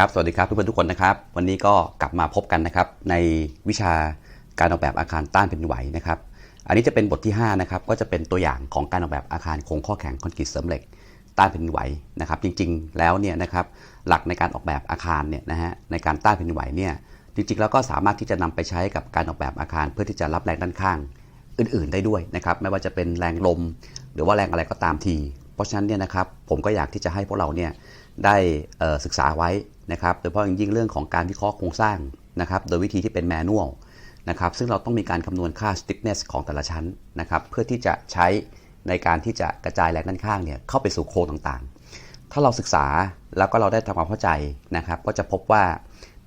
ครับ สวัสดีครับเพื่อนๆทุกคนนะครับ วันนี้ก็กลับมาพบกันนะครับในวิชาการออกแบบอาคารต้านแผ่นไหวนะครับ อันนี้จะเป็นบทที่5นะครับก็จะเป็นตัวอย่างของการออกแบบอาคารโครงข้อแข็งคอนกรีตเสริมเหล็กต้านแผ่นไหวนะครับ จริงๆแล้วเนี่ยนะครับหลักในการออกแบบอาคารเนี่ยนะฮะในการต้านแผ่นดินไหวเนี่ยจริงๆแล้วก็สามารถที่จะนำไปใช้กับการออกแบบอาคารเพื่อที่จะรับแรงด้านข้างอื่น ๆ ได้ด้วยนะครับไม่ว่าจะเป็นแรงลม หรือว่าแรงอะไรก็ตามที เพราะฉะนั้นเนี่ยนะครับผมก็อยากที่จะให้พวกเราเนี่ย ได้ศึกษาไว้นะครับ โดยเฉพาะอย่างยิ่งเรื่องของการวิเคราะห์โครงสร้างนะครับ โดยวิธีที่เป็นแมนนวลนะครับ ซึ่งเราต้องมีการคำนวณค่า stiffness ของแต่ละชั้นนะครับ เพื่อที่จะใช้ในการที่จะกระจายแรงด้านข้างเนี่ยเข้าไปสู่โครงต่างๆ ถ้าเราศึกษาแล้วก็เราได้ทำความเข้าใจนะครับ ก็จะพบว่า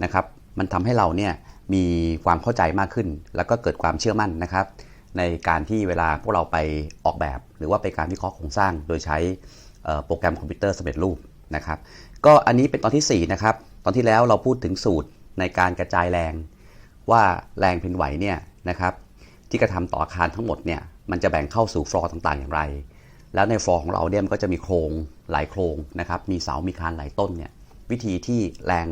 นะครับ มันทำให้เราเนี่ยมีความเข้าใจมากขึ้น แล้วก็เกิดความเชื่อมั่นนะครับ ในการที่เวลาพวกเราไปออกแบบ หรือว่าไปการวิเคราะห์โครงสร้าง โดยใช้โปรแกรมคอมพิวเตอร์สำเร็จรูป นะครับ ก็อันนี้เป็นตอนที่ 4 นะครับ ตอนที่แล้วเราพูดถึงสูตรในการกระจายแรง ว่าแรงแผ่นไหวเนี่ยนะครับ ที่กระทำต่ออาคารทั้งหมดเนี่ยมันจะแบ่งเข้าสู่ฟลอร์ต่างๆอย่างไร แล้วในฟลอร์ของเราเนี่ยมันก็จะมีโครงหลายโครงนะครับ มีเสา มีคานหลายต้นเนี่ยวิธีที่แรง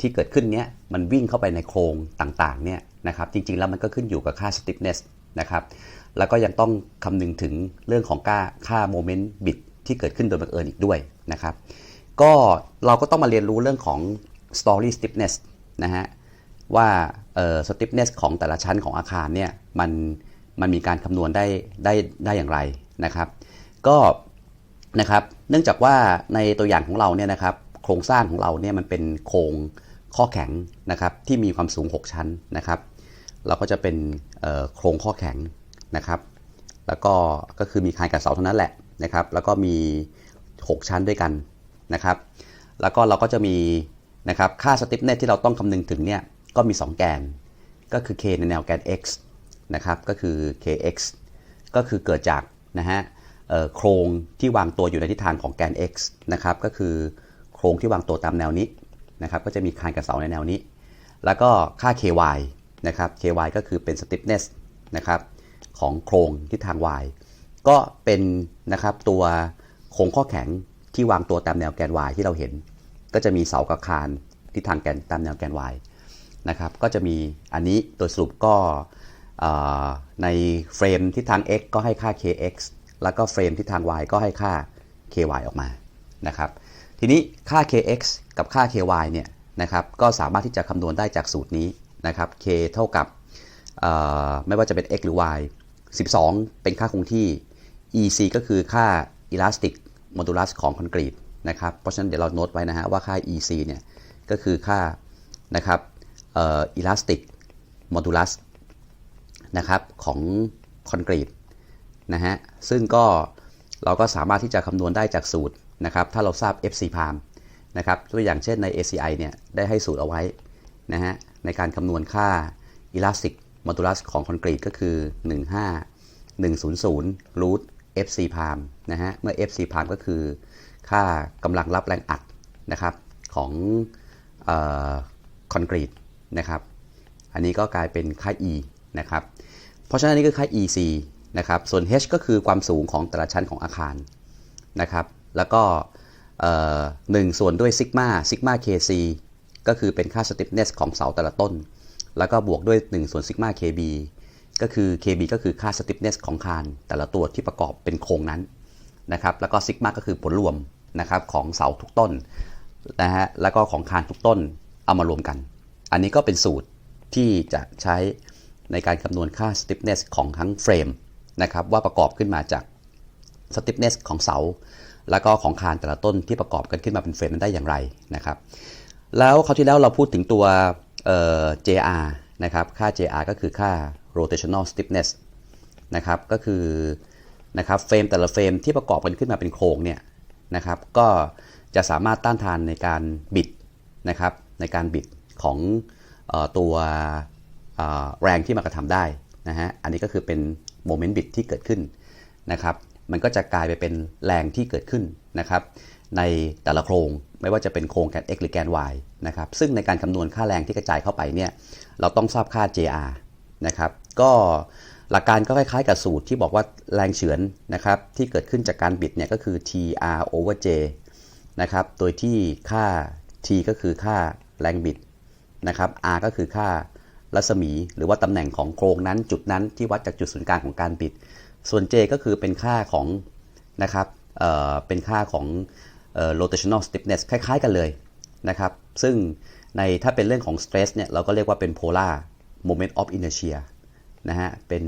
ที่เกิดขึ้นเนี่ยมันวิ่งเข้าไปในโครงต่างๆเนี่ยนะครับจริงๆแล้วมันก็ขึ้นอยู่กับค่า stiffness นะครับแล้วก็ยังต้องคำนึงถึงเรื่องของค่าค่าโมเมนต์บิดที่เกิดขึ้นโดยบังเอิญอีกด้วยนะครับ ก็เราก็ต้องมาเรียนรู้เรื่องของ story stiffness นะฮะว่าเอ่อ stiffness ของแต่ละชั้นของอาคารเนี่ยมันมันมีการคำนวณได้ได้ได้อย่างไรนะครับ ก็นะครับเนื่องจากว่าในตัวอย่างของเราเนี่ยนะครับโครงสร้างของเราเนี่ยมันเป็นโครงข้อแข็งนะครับที่มีความสูง 6 ชั้นนะครับ เราก็จะเป็นโครงข้อแข็งนะครับ แล้วก็ก็คือมีคานกับเสาเท่านั้นแหละนะครับ แล้วก็มี 6 ชั้นด้วยกัน นะครับ แล้วก็เราก็จะมีนะครับค่าสติฟเนสที่เราต้องคำนึงถึงเนี่ยก็มี 2 แกน ก็คือ k ในแนวแกน x นะครับก็คือ kx ก็คือเกิดจากนะฮะโครงที่วางตัวอยู่ในทิศทางของแกน x นะครับก็คือโครงที่วางตัวตามแนวนี้นะครับก็จะมีคานกับเสาในแนวนี้ แล้วก็ค่า ky นะครับ ky ก็คือเป็น stiffness นะครับของโครงทิศทาง y ก็เป็นนะครับตัวโครงข้อแข็ง ที่วางตัวตามแนวแกน y ที่เราเห็น ก็จะมีเสากับคานทิศทางแกนตามแนวแกน y นะครับก็จะมีอันนี้โดยสรุปก็ในเฟรมทิศทาง x ก็ให้ค่า kx แล้วก็เฟรมทิศทาง y ก็ให้ค่า ky ออกมานะครับทีนี้ค่า kx กับค่า ky เนี่ยนะครับก็สามารถที่จะคำนวณได้จากสูตรนี้นะครับ k เท่ากับไม่ว่าจะเป็น x หรือ y 12 เป็นค่าคงที่ ec ก็คือค่า elastic modulus ของคอนกรีตนะครับ เพราะฉะนั้นเดี๋ยวเราโน้ตไว้นะฮะว่าค่า ec เนี่ยก็คือค่านะครับเอ่อ elastic modulus นะครับของคอนกรีตนะฮะซึ่งก็เราก็สามารถที่จะคำนวณได้จากสูตรนะครับถ้าเราทราบ FC palm นะครับตัวอย่างเช่นใน ACI เนี่ยได้ให้สูตรเอาไว้นะฮะในการคำนวณค่า elastic modulus ของคอนกรีตก็คือ 15 100 root FC palm นะฮะ เมื่อ FC palm ก็คือค่ากำลังรับแรงอัดนะครับของคอนกรีตนะครับ อันนี้ก็กลายเป็นค่า E นะครับ เพราะฉะนั้นนี่คือค่า EC นะครับ ส่วน H ก็คือความสูงของแต่ละชั้นของอาคารนะครับ แล้วก็หนึ่งส่วนด้วยซิกมาซิกมา KC ก็คือเป็นค่า stiffness ของเสาแต่ละต้น แล้วก็บวกด้วย1ส่วนซิกมา KB ก็คือ KB ก็คือค่า stiffness ของคาน แต่ละตัวที่ประกอบเป็นโครงนั้นนะครับ แล้วก็ซิกมาก็คือผลรวมนะครับของเสาทุกต้นนะฮะ แล้วก็ของคานทุกต้นเอามารวมกัน อันนี้ก็เป็นสูตรที่จะใช้ในการคำนวณค่า stiffness ของทั้งเฟรมนะครับว่าประกอบขึ้นมาจาก stiffness ของเสา แล้วก็ของคานแต่ละต้นที่ประกอบกันขึ้นมาเป็นเฟรมนั้นได้อย่างไรนะครับ แล้วคราวที่แล้วเราพูดถึงตัว JR นะครับ ค่า JR ก็คือค่า rotational stiffness นะครับก็คือนะครับเฟรมแต่ละเฟรมที่ประกอบกันขึ้นมาเป็นโครงเนี่ยนะครับก็จะสามารถต้านทานในการบิดนะครับในการบิดของออตัวแรงที่มากระทำได้นะฮะอันนี้ก็คือเป็นโมเมนต์บิดที่เกิดขึ้นนะครับมันก็จะกลายไปเป็นแรงที่เกิดขึ้นนะครับในแต่ละโครงไม่ว่าจะเป็นโครงแกน x หรือแกน y นะครับซึ่งในการคำนวณค่าแรงที่กระจายเข้าไปเนี่ยเราต้องทราบค่า JR นะครับ ก็หลักการก็คล้ายๆกับสูตรที่บอกว่าแรงเฉือนนะครับที่เกิดขึ้นจากการบิดเนี่ยก็คือ TR over J นะครับโดยที่ค่า T ก็คือค่าแรงบิดนะครับ R ก็คือค่ารัศมีหรือว่าตำแหน่งของโครงนั้นจุดนั้นที่วัดจากจุดศูนย์กลางของการบิด ส่วน J ก็คือเป็นค่าของนะครับเเป็นค่าของ rotational stiffness คล้าย ๆ กันเลยนะครับ ซึ่งในถ้าเป็นเรื่องของ stress เนี่ยเราก็เรียกว่าเป็น polar moment of inertia นะฮะเป็น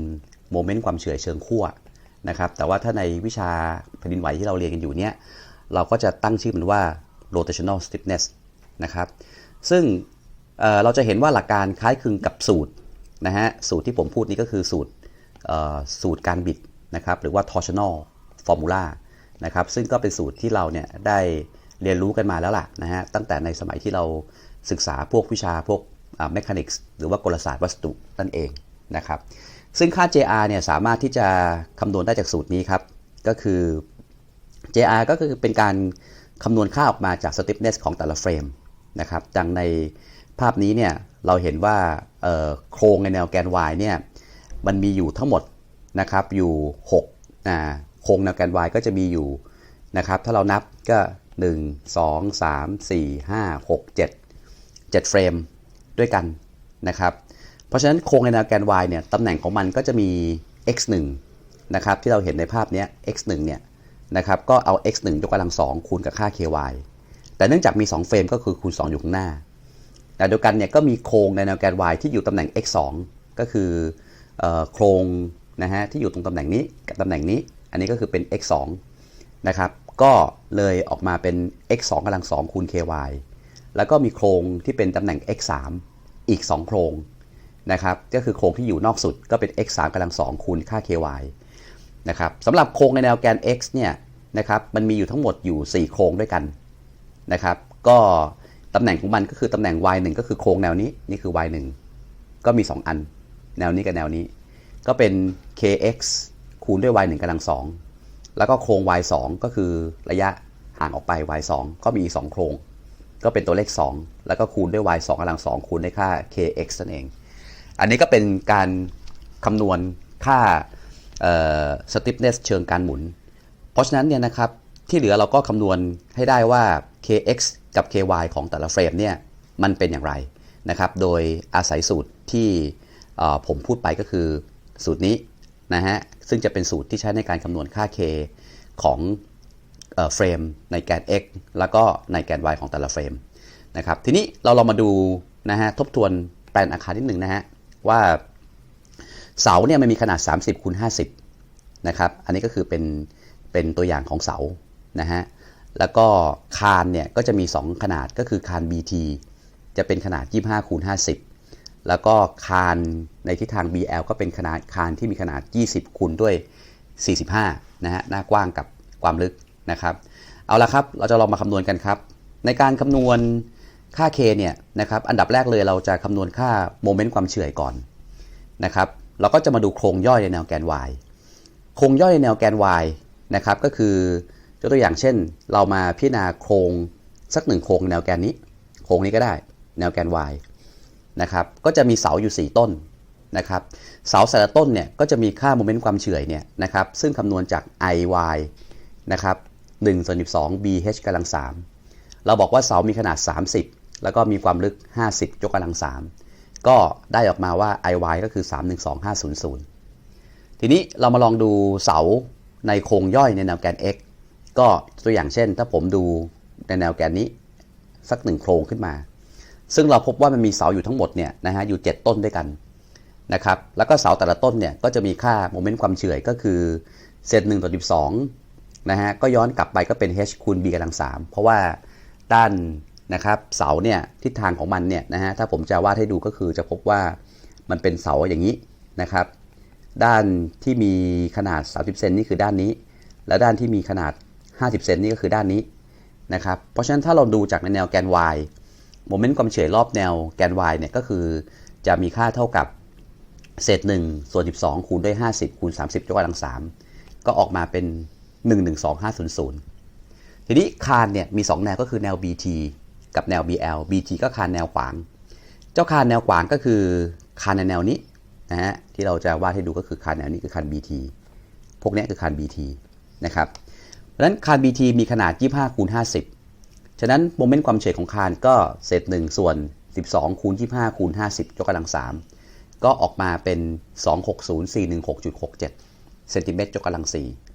โมเมนต์ความเฉื่อยเชิงขั้วนะครับแต่ว่าถ้าในวิชาแผ่นดินไหวที่เราเรียนกันอยู่เนี่ยเราก็จะตั้งชื่อมันว่า rotational stiffness นะครับซึ่งเเราจะเห็นว่าหลักการคล้ายคลึงกับสูตรนะฮะสูตรที่ผมพูดนี้ก็คือสูตรสูตรการบิดนะครับหรือว่า torsional formula นะครับซึ่งก็เป็นสูตรที่เราเนี่ยได้เรียนรู้กันมาแล้วล่ะนะฮะตั้งแต่ในสมัยที่เราศึกษาพวกวิชาพวก mechanics หรือว่ากลศาสตร์วัสดุนั่นเอง นะครับ ซึ่งค่า JR เนี่ยสามารถที่จะคำนวณได้จากสูตรนี้ครับ ก็คือ JR ก็คือเป็นการคำนวณค่าออกมาจาก stiffness ของแต่ละเฟรมนะครับดังในภาพนี้เนี่ยเราเห็นว่าโครงในแนวแกน Y เนี่ยมันมีอยู่ทั้งหมดนะครับอยู่6อ่าโครงแนวแกน Y ก็จะมีอยู่นะครับถ้าเรานับก็ 1 2 3 4 5 6 7 7 เฟรมด้วยกันนะครับ เพราะฉะนั้นโครงในแนวแกน y เนี่ยตำแหน่งของมันก็จะมี x 1นะครับที่เราเห็นในภาพนี้ x 1เนี่ยนะครับก็เอา x 1ยกกำลัง 2 คูณกับค่า ky แต่เนื่องจากมี 2 เฟรมก็คือคูณ 2 อยู่ข้างหน้า แต่เดียวกันเนี่ยก็มีโครงในแนวแกน y ที่อยู่ตำแหน่ง x 2ก็คืออโครงนะฮะที่อยู่ตรงตำแหน่งนี้กับตำแหน่งนี้ อันนี้ก็คือเป็น x 2นะครับก็เลยออกมาเป็น x 2กำลัง2คูณ ky แล้วก็มีโครงที่เป็นตำแหน่ง x 3อีก 2 โครง นะครับก็คือโครงที่อยู่นอกสุดก็เป็น x 3กำลัง2คูณค่า ky นะครับสำหรับโครงในแนวแกน x เนี่ยนะครับมันมีอยู่ทั้งหมดอยู่ 4 โครงด้วยกันนะครับก็ตำแหน่งของมันก็คือตำแหน่ง y 1ก็คือโครงแนวนี้นี่คือ y 1ก็มี 2 อัน แนวนี้กับแนวนี้ ก็เป็น kx คูณด้วย y 1กำลัง2แล้วก็โครง y 2ก็คือระยะห่างออกไป y 2ก็มีอีก2โครง ก็เป็นตัวเลข 2 แล้วก็คูณด้วย y 2กำลัง2คูณด้วยค่า kx นั่นเอง อันนี้ก็เป็นการคำนวณค่า stiffness เชิงการหมุน เพราะฉะนั้นเนี่ยนะครับที่เหลือเราก็คำนวณให้ได้ว่า kx กับ ky ของแต่ละเฟรมเนี่ยมันเป็นอย่างไรนะครับโดยอาศัยสูตรที่ผมพูดไปก็คือสูตรนี้นะฮะซึ่งจะเป็นสูตรที่ใช้ในการคำนวณค่า k ของเอ่อเฟรมในแกน x แล้วก็ในแกน y ของแต่ละเฟรมนะครับทีนี้เราลองมาดูนะฮะทบทวนแปลนอาคารนิดหนึ่งนะฮะ ว่าเสาเนี่ยมันมีขนาด 30คูณ50นะครับอันนี้ก็คือเป็นเป็นตัวอย่างของเสานะฮะแล้วก็คานเนี่ยก็จะมี 2 ขนาดก็คือคาน BT จะเป็นขนาด 25คูณ50 แล้วก็คานในทิศทาง BL ก็เป็นขนาดคานที่มีขนาด 20คูณด้วย 45นะฮะหน้ากว้างกับความลึกนะครับ เอาละครับเราจะลองมาคำนวณกันครับ ในการคำนวณ ค่า K เนี่ยนะครับอันดับแรกเลยเราจะคำนวณค่าโมเมนต์ความเฉื่อยก่อนนะครับเราก็จะมาดูโครงย่อยในแนวแกน y โครงย่อยในแนวแกน y นะครับก็คือยกตัวอย่างเช่น เรามาพิจารณาโครงสักหนึ่งโครงแนวแกนนี้ โครงนี้ก็ได้แนวแกน y นะครับก็จะมีเสาอยู่ 4 ต้นนะครับเสาแต่ละต้นเนี่ยก็จะมีค่าโมเมนต์ความเฉื่อยเนี่ยนะครับซึ่งคำนวณจาก iy นะครับ1ส่วน12 bh กำลัง3เราบอกว่าเสามีขนาด 30 แล้วก็มีความลึก 50ยกกำลัง 3 ก็ได้ออกมาว่า iy ก็คือ 312500 ทีนี้เรามาลองดูเสาในโครงย่อยในแนวแกน x ก็ตัวอย่างเช่น ถ้าผมดูในแนวแกนนี้สักหนึ่งโครงขึ้นมา ซึ่งเราพบว่ามันมีเสาอยู่ทั้งหมดเนี่ยนะฮะอยู่ 7 ต้นด้วยกันนะครับ แล้วก็เสาแต่ละต้นเนี่ยก็จะมีค่าโมเมนต์ความเฉื่อยก็คือเศษ1ต่อ12นะฮะก็ย้อนกลับไปก็เป็น h คูณ b กำลัง3เพราะว่าด้าน นะครับเสาเนี่ยทิศทางของมันเนี่ยนะฮะถ้าผมจะวาดให้ดูก็คือจะพบว่ามันเป็นเสาอย่างนี้นะครับ ด้านที่มีขนาด 30 เซนนี่คือด้านนี้ และด้านที่มีขนาด 50 เซนนี่ก็คือด้านนี้นะครับเพราะฉะนั้นถ้าเราดูจากในแนวแกน y โมเมนต์ความเฉื่อยรอบแนวแกน y เนี่ยก็คือจะมีค่าเท่ากับเศษ1ส่วน 12 คูณด้วย 50 คูณ 30ยกกำลัง 3 ก็ออกมาเป็น 112500 ทีนี้คานเนี่ยมี 2 แนวก็คือแนว BT กับแนว BL BT ก็คานแนวขวาง เจ้าคานแนวขวางก็คือคานในแนวนี้นะฮะที่เราจะวาดให้ดูก็คือคานแนวนี้คือคาน BT พวกนี้คือคาน BT นะครับเพราะฉะนั้นคาน BT มีขนาด 25คูณ50 ฉะนั้นโมเมนต์ความเฉยของคานก็เศษ1ส่วน 12คูณ25คูณ50ยกกำลัง 3 ก็ออกมาเป็น 260,416.67เซนติเมตรยกกำลัง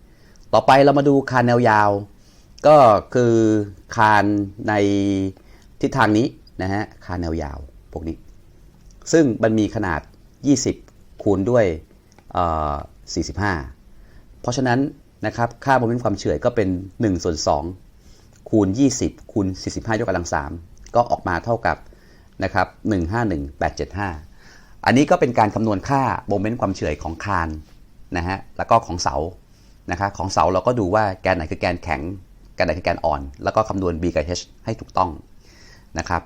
4 ต่อไปเรามาดูคานแนวยาว ก็คือคานใน ทิศทางนี้นะฮะคานแนวยาวพวกนี้ ซึ่งมันมีขนาด 20 คูณด้วยเอ่อ45 เพราะฉะนั้นนะครับค่าโมเมนต์ความเฉื่อยก็เป็น1ส่วน2คูณ 20 คูณ 45 ยกกำลัง 3 ก็ออกมาเท่ากับนะครับ151875 อันนี้ก็เป็นการคำนวณค่าโมเมนต์ความเฉื่อยของคานนะฮะแล้วก็ของเสานะครับของเสาเราก็ดูว่าแกนไหนคือแกนแข็งแกนไหนคือแกนอ่อน แล้วก็คำนวณ b กับ h ให้ถูกต้อง นะครับ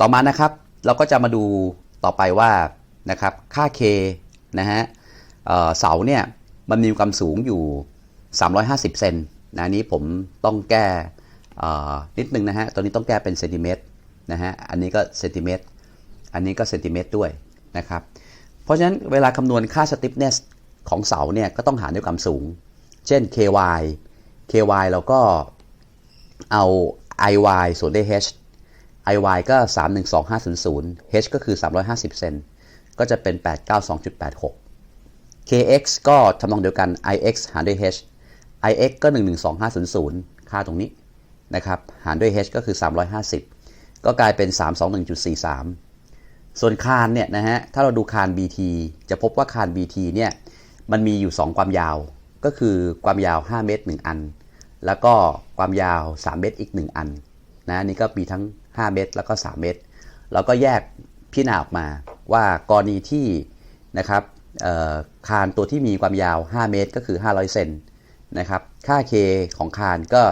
ต่อมานะครับเราก็จะมาดูต่อไปว่านะครับค่า k นะฮะเเสาเนี่ยมันมีความสูงอยู่ 350 เซนนะนี้ผมต้องแก้นิดนึงนะฮะตอนนี้ต้องแก้เป็นเซนติเมตรนะฮะอันนี้ก็เซนติเมตรอันนี้ก็เซนติเมตรด้วยนะครับเพราะฉะนั้นเวลาคำนวณค่า stiffness ของเสาเนี่ยก็ต้องหาด้วยความสูง เช่น ky ky เราก็เอา iy ส่วนด้วย h iy ก็ 312500 h ก็คือ 350 เซน ก็จะเป็น 892.86 kx ก็ทำนองเดียวกัน ix หารด้วย h ix ก็ 112500 ค่าตรงนี้นะครับ หารด้วย h ก็คือ 350 ก็กลายเป็น 321.43 ส่วนคานเนี่ยนะฮะ ถ้าเราดูคาน bt จะพบว่าคาน bt เนี่ย มันมีอยู่ 2 ความยาว ก็คือความยาว 5 เมตร 1 อัน แล้วก็ความยาว 3 เมตรอีก 1 อัน นะ นี่ก็มีทั้ง 5 เมตรแล้วก็ 3 เมตรเราก็แยกพิจารณาออกมาว่ากรณีที่นะครับคานตัวที่มีความยาว 5 เมตร ก็คือ 500 เซนนะครับ ค่า k ของคานก็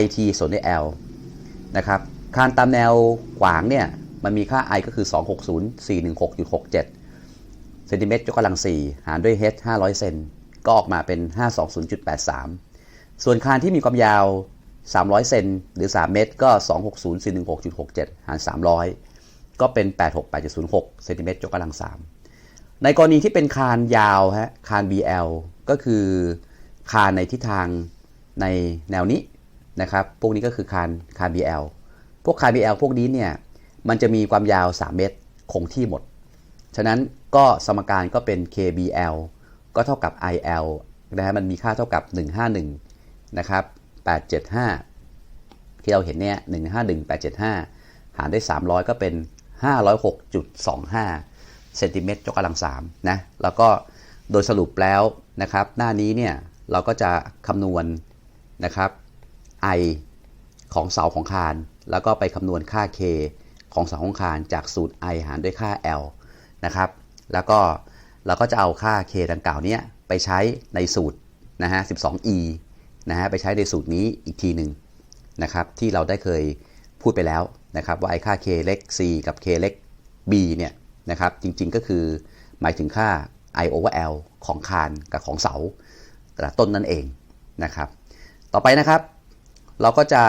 it ส่วนด้วย l นะครับ คานตามแนวขวางเนี่ย มันมีค่า i ก็คือ 260,416.67เซนติเมตรยกกำลัง 4 หารด้วย h 500 เซน ก็ออกมาเป็น 520.83 ส่วนคานที่มีความยาว 300 เซนหรือ 3 เมตร ก็ 260,416.67 หาร 300 ก็เป็น 868.06 เซนติเมตรยกกำลัง 3 ในกรณีที่เป็นคานยาวฮะ คาน BL ก็คือคานในทิศทางในแนวนี้นะครับ พวกนี้ก็คือคานคาน BL พวกคาน BL พวกนี้เนี่ย มันจะมีความยาว 3 เมตร คงที่หมด ฉะนั้นก็สมการก็เป็น KBL ก็เท่ากับ IL นะฮะ มันมีค่าเท่ากับ 151 นะครับ 875 ที่เราเห็นเนี่ย 151 875 หารด้วย 300 ก็เป็น 506.25เซนติเมตรยกกำลัง3นะ แล้วก็โดยสรุปแล้วนะครับ หน้านี้เนี่ย เราก็จะคำนวณนะครับ I ของเสาของคาน แล้วก็ไปคำนวณค่า K ของเสาของคานจากสูตร I หารด้วยค่า L นะครับ แล้วก็เราก็จะเอาค่า K ดังกล่าวนี้ไปใช้ในสูตรนะฮะ 12e นะฮะไปใช้ในสูตรนี้อีกทีหนึ่งนะครับที่เราได้เคยพูดไปแล้วนะครับว่าไอ้ค่า K เล็ก C กับ K เล็ก B เนี่ยนะครับจริงๆก็คือหมายถึงค่า I over L ของคานกับของเสาแต่ละต้นนั่นเองนะครับต่อไปนะครับ เราก็จะ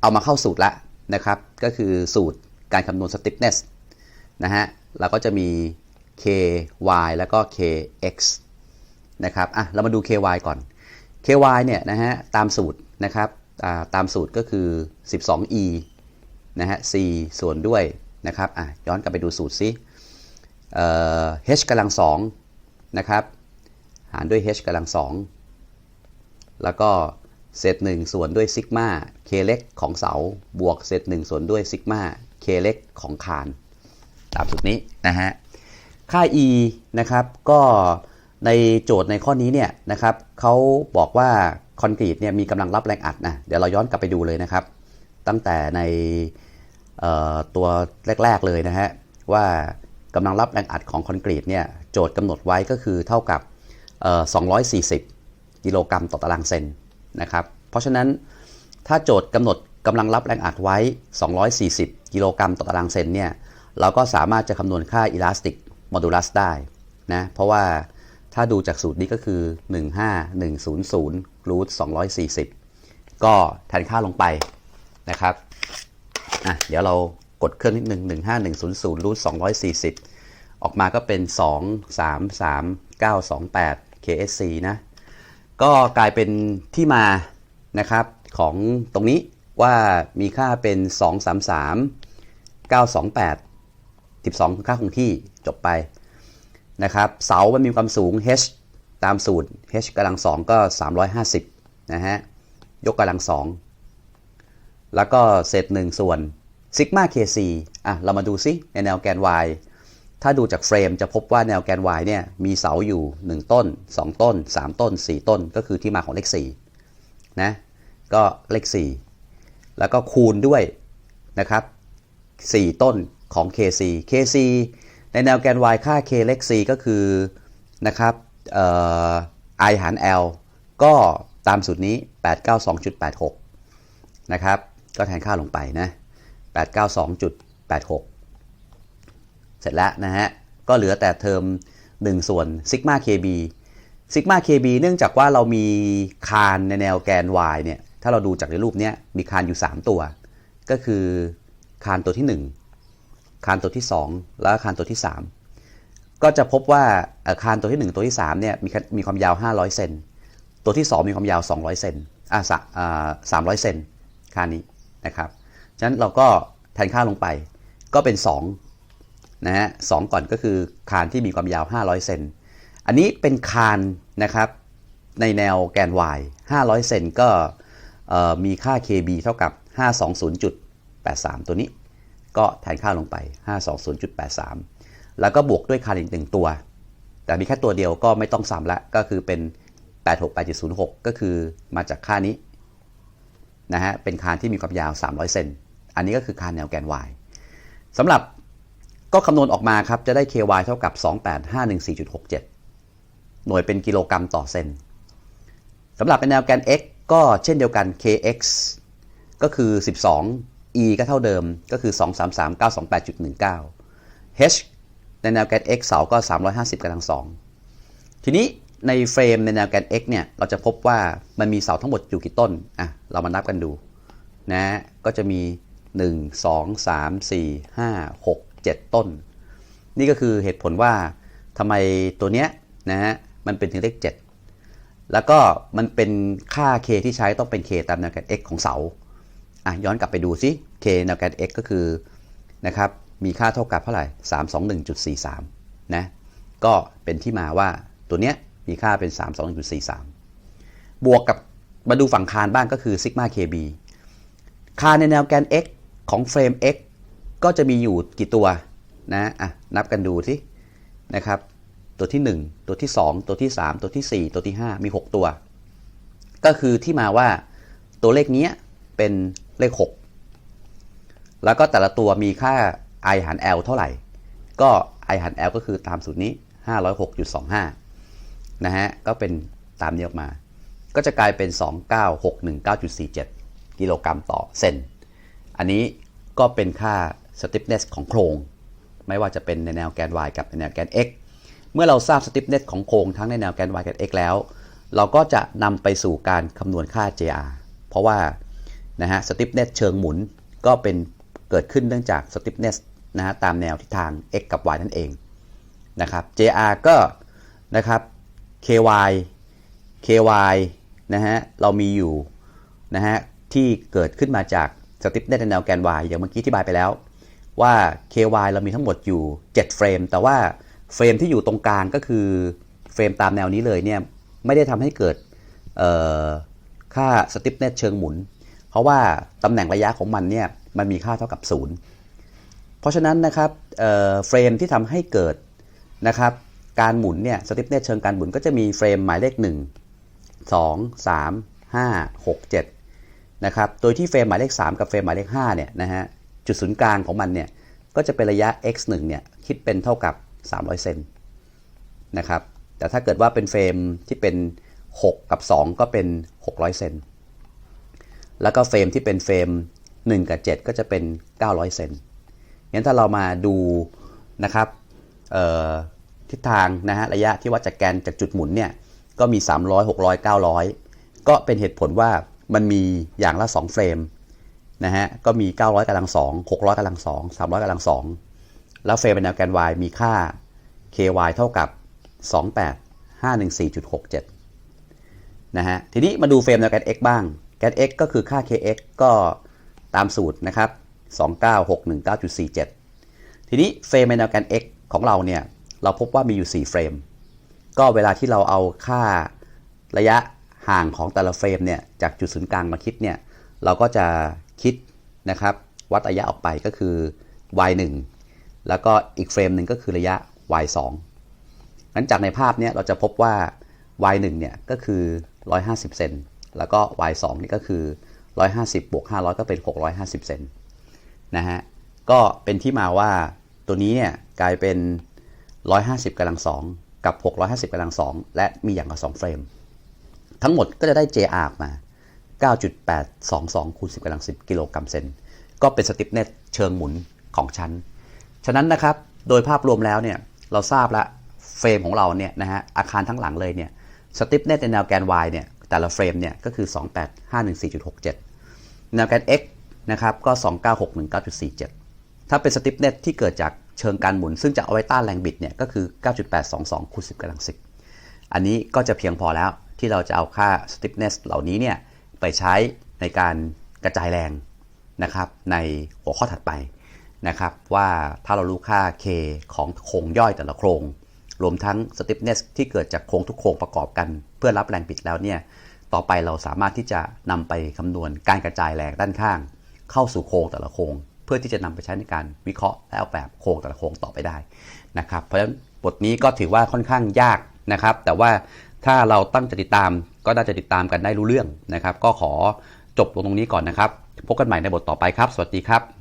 เอามาเข้าสูตรละนะครับก็คือสูตรการคำนวณ stiffness นะฮะเราก็จะมี ky แล้วก็ kx นะครับอะเรามาดู ky ก่อน ky เนี่ยนะฮะตามสูตรนะครับตามสูตรก็คือ 12e นะฮะ c ส่วนด้วยนะครับอะย้อนกลับไปดูสูตรซิ h กำลัง2นะครับหารด้วย h กำลัง2แล้วก็เศษ1ส่วนด้วยซิกมา k เล็กของเสาบวกเศษ1ส่วนด้วยซิกมา k เล็กของคาน ตามสูตรนี้นะฮะค่า e นะครับก็ ในโจทย์ในข้อนี้เนี่ยนะครับเขาบอกว่าคอนกรีตเนี่ยมีกำลังรับแรงอัดนะเดี๋ยวเราย้อนกลับไปดูเลยนะครับ ตั้งแต่ในตัวแรก ๆเลยนะฮะว่ากำลังรับแรงอัดของคอนกรีตเนี่ยโจทย์กำหนดไว้ก็คือเท่ากับ 240 กิโลกรัมต่อตารางเซนนะครับเพราะฉะนั้นถ้าโจทย์กำหนดกำลังรับแรงอัดไว้ 240 กิโลกรัมต่อตารางเซนเนี่ยเราก็สามารถจะคำนวณค่า elastic modulus ได้นะเพราะว่า ถ้าดูจากสูตรนี้ก็คือ 15100 root 240 ก็แทนค่าลงไปนะครับอะเดี๋ยวเรากดเครื่องนิดนึง 15100 root 240 ออกมาก็เป็น 233928 KSC นะ ก็กลายเป็นที่มานะครับของตรงนี้ว่ามีค่าเป็น 233 928 12 คือค่าคงที่จบไป นะครับเสา มันมีความสูง h ตามสูตร h กำลังสองก็ 350นะฮะยกกำลังสองแล้วก็เศษหนึ่งส่วนซิกมา kc อะเรามาดูซิในแนวแกน y ถ้าดูจากเฟรมจะพบว่าแนวแกน y เนี่ยมีเสาอยู่ 1 ต้น 2 ต้น 3 ต้น 4 ต้น ก็คือที่มาของเลข4นะก็เลข 4 แล้วก็คูณด้วยนะครับ 4 ต้นของ kc kc ในแนวแกน y ค่า k เลข c ก็คือนะครับ i หาร l ก็ตามสูตรนี้ 892.86 นะครับ ก็แทนค่าลงไปนะ 892.86 เสร็จแล้วนะฮะ ก็เหลือแต่เทอม 1 ส่วนซิกมา kb ซิกมา kb เนื่องจากว่าเรามีคานในแนวแกน y เนี่ย ถ้าเราดูจากในรูปเนี้ยมีคานอยู่ 3 ตัว ก็คือคานตัวที่ 1 คานตัวที่ 2 แล้วก็คานตัวที่ 3 ก็จะพบว่าอ่อคานตัวที่ 1 ตัวที่3เนี่ยมีมีความยาว 500 เซนตัวที่ 2 มีความยาว 200 เซนอ่าสะอ่า300เซนคานนี้นะครับฉะนั้นเราก็แทนค่าลงไปก็เป็น2นะฮะสก่อนก็คือคานที่มีความยาว 500 เซนอันนี้เป็นคานนะครับในแนวแกน y 500 เซนก็มีค่า kb เท่ากับ 520.83 ตัวนี้ ก็แทนค่าลงไป 520.83 แล้วก็บวกด้วยคานอีกหนึ่งตัว แต่มีแค่ตัวเดียวก็ไม่ต้องซ้ำละก็คือเป็น 868.06 ก็คือมาจากค่านี้นะฮะเป็นคานที่มีความยาว 300 เซนอันนี้ก็คือคานแนวแกน y สำหรับก็คำนวณออกมาครับ จะได้ ky เท่ากับ 28514.67 หน่วยเป็นกิโลกรัมต่อเซนสำหรับเป็นแนวแกน x ก็เช่นเดียวกัน kx ก็คือ 12 e ก็เท่าเดิมก็คือ 233,928.19 h ในแนวแกน x เสาก็ 350กำลังสองทีนี้ในเฟรมในแนวแกน x เนี่ย เราจะพบว่ามันมีเสาทั้งหมดอยู่กี่ต้น อะ เรามานับกันดูนะ ก็จะมี 1 2 3 4 5 6 7 ต้น นี่ก็คือเหตุผลว่าทำไมตัวเนี้ยนะฮะ มันเป็นถึงเลข 7 แล้วก็มันเป็นค่า k ที่ใช้ต้องเป็น k ตามแนวแกน x ของเสา อะย้อนกลับไปดูซิ k แนวแกน x ก็คือนะครับมีค่าเท่ากับเท่าไหร่ 321.43 นะก็เป็นที่มาว่าตัวเนี้ยมีค่าเป็น 321.43 บวกกับมาดูฝั่งคานบ้างก็คือซิกมา kb คานในแนวแกน x ของเฟรม x ก็จะมีอยู่กี่ตัวนะอะนับกันดูสินะครับตัวที่ 1 ตัวที่ 2 ตัวที่ 3 ตัวที่ 4 ตัวที่ 5 มี 6 ตัว ก็คือที่มาว่าตัวเลขนี้เป็น เลข 6 แล้วก็แต่ละตัวมีค่า i หาร l เท่าไหร่ ก็ i หาร l ก็คือตามสูตรนี้ 506.25 นะฮะ ก็เป็นตามนี้ออกมา ก็จะกลายเป็น 29619.47 กิโลกรัมต่อเซน อันนี้ก็เป็นค่า stiffness ของโครง ไม่ว่าจะเป็นในแนวแกน y กับในแนวแกน x เมื่อเราทราบ stiffness ของโครงทั้งในแนวแกน y กับ x แล้ว เราก็จะนำไปสู่การคำนวณค่า JR เพราะว่า นะฮะ stiffness เชิงหมุนก็เป็นเกิดขึ้นเนื่องจาก stiffness นะฮะตามแนวทิศทาง x กับ y นั่นเองนะครับ JR ก็นะครับ ky ky นะฮะเรามีอยู่นะฮะที่เกิดขึ้นมาจาก stiffness ในแนวแกน y อย่างเมื่อกี้ที่บายไปแล้วว่า ky เรามีทั้งหมดอยู่ 7 เฟรม แต่ว่าเฟรมที่อยู่ตรงกลางก็คือเฟรมตามแนวนี้เลยเนี่ยไม่ได้ทำให้เกิดค่า stiffness เชิงหมุน เพราะว่าตำแหน่งระยะของมันเนี่ยมันมีค่าเท่ากับ 0 เพราะฉะนั้นนะครับเฟรมที่ทำให้เกิดนะครับการหมุนเนี่ยสติปเนสเชิงการหมุนก็จะมีเฟรมหมายเลข 1 2 3 5 6 7นะครับโดยที่เฟรมหมายเลข 3 กับเฟรมหมายเลข5เนี่ยนะฮะจุดศูนย์กลางของมันเนี่ยก็จะเป็นระยะ x 1เนี่ยคิดเป็นเท่ากับ 300 เซนนะครับแต่ถ้าเกิดว่าเป็นเฟรมที่เป็น 6 กับ 2 ก็เป็น 600 เซน แล้วก็เฟรมที่เป็นเฟรม 1 กับ 7 ก็จะเป็น 900 เซนงั้นถ้าเรามาดูนะครับทิศทางนะฮะระยะที่วัดจากแกนจากจุดหมุนเนี่ยก็มี 300 600 900 ก็เป็นเหตุผลว่ามันมีอย่างละ 2 เฟรมนะฮะก็มี 900กำลัง2 600กำลัง2 300กำลัง2 แล้วเฟรมเป็นแนวแกน y มีค่า ky เท่ากับ 28514.67นะฮะทีนี้มาดูเฟรมแนวแกน x บ้าง แกน x ก็คือค่า kx ก็ตามสูตรนะครับ 2961.9.47 ทีนี้เฟรมในแนวแกน x ของเราเนี่ย เราพบว่ามีอยู่ 4 เฟรม ก็เวลาที่เราเอาค่าระยะห่างของแต่ละเฟรมเนี่ยจากจุดศูนย์กลางมาคิดเนี่ย เราก็จะคิดนะครับ วัดระยะออกไปก็คือ y 1แล้วก็อีกเฟรมหนึ่งก็คือระยะ y 2งั้นจากในภาพเนี้ยเราจะพบว่า y 1เนี่ยก็คือ 150 เซน แล้วก็ y 2นี่ก็คือ 150 บวก 500 ก็เป็น 650 เซนนะฮะ ก็เป็นที่มาว่าตัวนี้เนี่ยกลายเป็น 150กำลัง2กับ 650กำลัง2และมีอย่างละ2เฟรม ทั้งหมดก็จะได้ JR ออกมา 9.822คูณ10กำลัง10 กิโลกรัมเซน ก็เป็นสติปเนสเชิงหมุนของชั้น ฉะนั้นนะครับ โดยภาพรวมแล้วเนี่ยเราทราบละเฟรมของเราเนี่ยนะฮะอาคารทั้งหลังเลยเนี่ยสติปเนสในแนวแกน y เนี่ย แต่ละเฟรมเนี่ยก็คือ 28514.67 แนวแกน x นะครับก็ 2961.9.47 ถ้าเป็นสติปเนสที่เกิดจากเชิงการหมุน ซึ่งจะเอาไว้ต้านแรงบิดเนี่ยก็คือ 9.822คูณ10กำลัง10 อันนี้ก็จะเพียงพอแล้วที่เราจะเอาค่า stiffness เหล่านี้เนี่ยไปใช้ในการกระจายแรงนะครับในหัวข้อถัดไปนะครับว่าถ้าเรารู้ค่า K ของโครงย่อยแต่ละโครง รวมทั้ง stiffness ที่เกิดจากโครงทุกโครงประกอบกัน เพื่อรับแรงบิดแล้วเนี่ยต่อไปเราสามารถที่จะนำไปคำนวณการกระจายแรงด้านข้าง เข้าสู่โครงแต่ละโครงเพื่อที่จะนำไปใช้ในการวิเคราะห์และออกแบบโครงแต่ละโครงต่อไปได้นะครับ เพราะฉะนั้นบทนี้ก็ถือว่าค่อนข้างยากนะครับ แต่ว่าถ้าเราตั้งใจติดตามก็น่าจะติดตามกันได้รู้เรื่องนะครับ ก็ขอจบลงตรงนี้ก่อนนะครับ พบกันใหม่ในบทต่อไปครับ สวัสดีครับ